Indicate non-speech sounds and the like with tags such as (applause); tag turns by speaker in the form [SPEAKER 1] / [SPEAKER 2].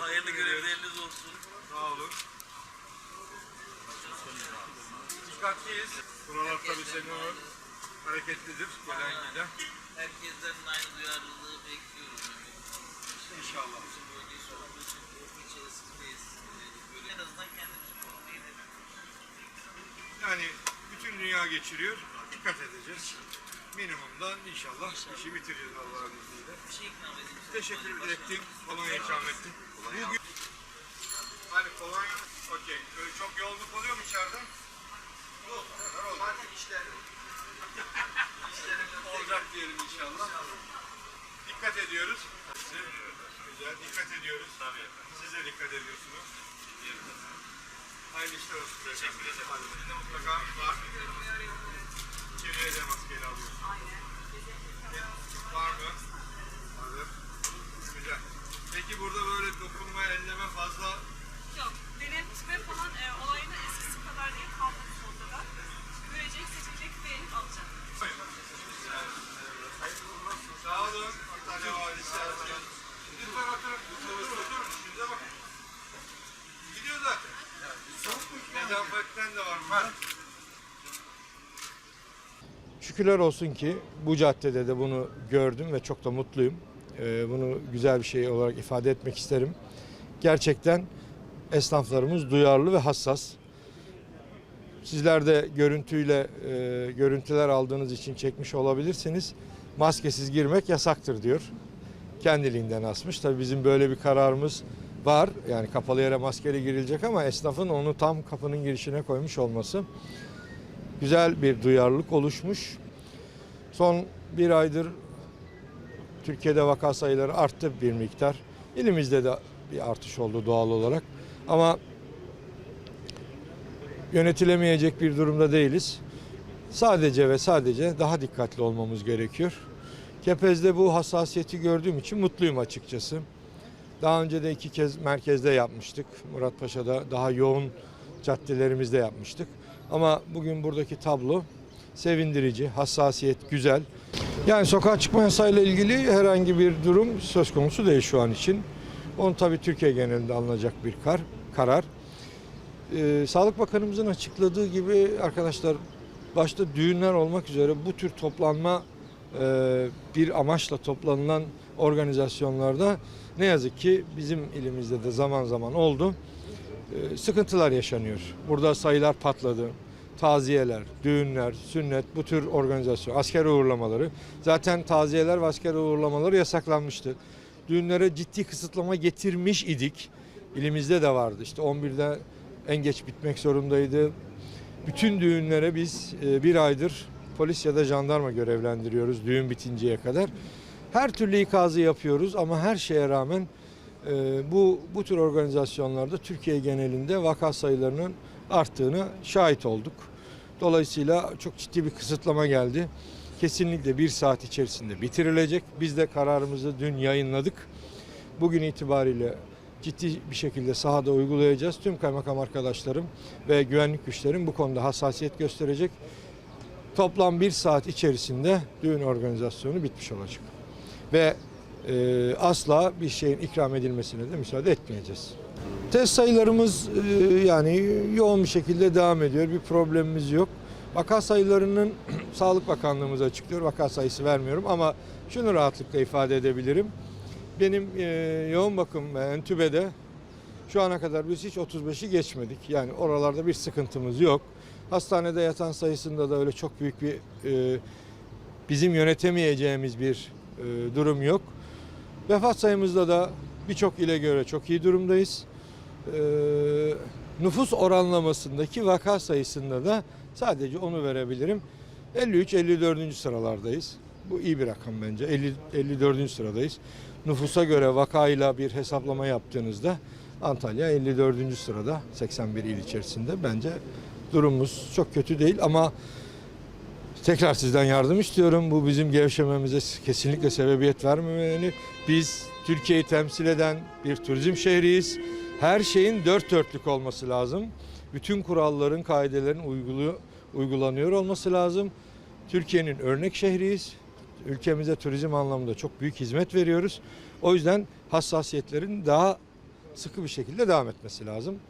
[SPEAKER 1] Hayırlı görevleriniz olsun.
[SPEAKER 2] Sağ olun. Dikkatliyiz. Buralar tabii senin o hareketlidir. Gelen giden.
[SPEAKER 1] Herkesten aynı duyarlılığı bekliyoruz.
[SPEAKER 2] İnşallah.
[SPEAKER 1] Bizim bölgeyi sorumlu için içerisindeyiz. Böyle en azından kendimizi korumayı
[SPEAKER 2] Yani bütün dünya geçiriyor. Dikkat edeceğiz. Minimumdan inşallah işi bitireceğiz Allah'ın izniyle.
[SPEAKER 1] Bir şey.
[SPEAKER 2] Teşekkür ettim. Kolonya ikram ettim. Bugün... Hani kolonya... Okey. Böyle çok yoğunluk oluyor mu içeride? Yok. Zaten işler. Olacak diyelim inşallah. Dikkat ediyoruz. Güzel. Dikkat ediyoruz. Tabii. Siz de dikkat ediyorsunuz. Hayırlı işler olsun. Teşekkür ederim. Hadi. Mutlaka var. Kirliye de maskeyle alıyorsun. Var mı? Hazır. Güzel. Peki burada böyle dokunma, elleme fazla
[SPEAKER 3] Yok, denetme falan e, olayını eskisi kadar değil kalmadı sonunda da. Görecek, seçecek, beğenip alacak.
[SPEAKER 2] Sağ olun. Antalya Valisi. Lütfen oturun. Oturun, oturun. Şurada bakın. Gidiyor zaten. Nezaketten de var mı?
[SPEAKER 4] Şükürler olsun ki bu caddede de bunu gördüm ve çok da mutluyum. Ee, bunu güzel bir şey olarak ifade etmek isterim. Gerçekten esnaflarımız duyarlı ve hassas. Sizler de görüntüyle e, görüntüler aldığınız için çekmiş olabilirsiniz. Maskesiz girmek yasaktır diyor. Kendiliğinden asmış. Tabii bizim böyle bir kararımız var. Yani kapalı yere maskeli girilecek ama esnafın onu tam kapının girişine koymuş olması güzel bir duyarlılık oluşmuş. Son bir aydır Türkiye'de vaka sayıları arttı bir miktar. İlimizde de bir artış oldu doğal olarak. Ama yönetilemeyecek bir durumda değiliz. Sadece ve sadece daha dikkatli olmamız gerekiyor. Kepez'de bu hassasiyeti gördüğüm için mutluyum açıkçası. Daha önce de iki kez merkezde yapmıştık. Muratpaşa'da daha yoğun caddelerimizde yapmıştık. Ama bugün buradaki tablo sevindirici, hassasiyet güzel. Yani sokağa çıkma yasayla ilgili herhangi bir durum söz konusu değil şu an için. Onu tabii Türkiye genelinde alınacak bir kar, karar. Ee, Sağlık Bakanımızın açıkladığı gibi arkadaşlar başta düğünler olmak üzere bu tür toplanma e, bir amaçla toplanılan organizasyonlarda ne yazık ki bizim ilimizde de zaman zaman oldu. E, sıkıntılar yaşanıyor. Burada sayılar patladı. Taziyeler, düğünler, sünnet bu tür organizasyon, asker uğurlamaları. Zaten taziyeler ve asker uğurlamaları yasaklanmıştı. Düğünlere ciddi kısıtlama getirmiş idik. İlimizde de vardı. İşte 11'de en geç bitmek zorundaydı. Bütün düğünlere biz e, bir aydır polis ya da jandarma görevlendiriyoruz düğün bitinceye kadar. Her türlü ikazı yapıyoruz ama her şeye rağmen bu bu tür organizasyonlarda Türkiye genelinde vaka sayılarının arttığını şahit olduk. Dolayısıyla çok ciddi bir kısıtlama geldi. Kesinlikle bir saat içerisinde bitirilecek. Biz de kararımızı dün yayınladık. Bugün itibariyle ciddi bir şekilde sahada uygulayacağız. Tüm kaymakam arkadaşlarım ve güvenlik güçlerim bu konuda hassasiyet gösterecek. Toplam bir saat içerisinde düğün organizasyonu bitmiş olacak. Ve e, asla bir şeyin ikram edilmesine de müsaade etmeyeceğiz. Test sayılarımız e, yani yoğun bir şekilde devam ediyor. Bir problemimiz yok. Vaka sayılarının (clears throat) Sağlık Bakanlığımız açıklıyor. Vaka sayısı vermiyorum ama şunu rahatlıkla ifade edebilirim. Benim e, yoğun bakım ve entübede şu ana kadar biz hiç 35'i geçmedik. Yani oralarda bir sıkıntımız yok. Hastanede yatan sayısında da öyle çok büyük bir e, bizim yönetemeyeceğimiz bir e, durum yok. Vefat sayımızda da birçok ile göre çok iyi durumdayız. E, nüfus oranlamasındaki vaka sayısında da sadece onu verebilirim. 53-54. sıralardayız. Bu iyi bir rakam bence. 50, 54. sıradayız. Nüfusa göre vakayla bir hesaplama yaptığınızda Antalya 54. sırada 81 il içerisinde. Bence durumumuz çok kötü değil ama tekrar sizden yardım istiyorum. Bu bizim gevşememize kesinlikle sebebiyet vermemeli. Biz Türkiye'yi temsil eden bir turizm şehriyiz. Her şeyin dört dörtlük olması lazım. Bütün kuralların, kaidelerin uygulu, uygulanıyor olması lazım. Türkiye'nin örnek şehriyiz. Ülkemize turizm anlamında çok büyük hizmet veriyoruz. O yüzden hassasiyetlerin daha sıkı bir şekilde devam etmesi lazım.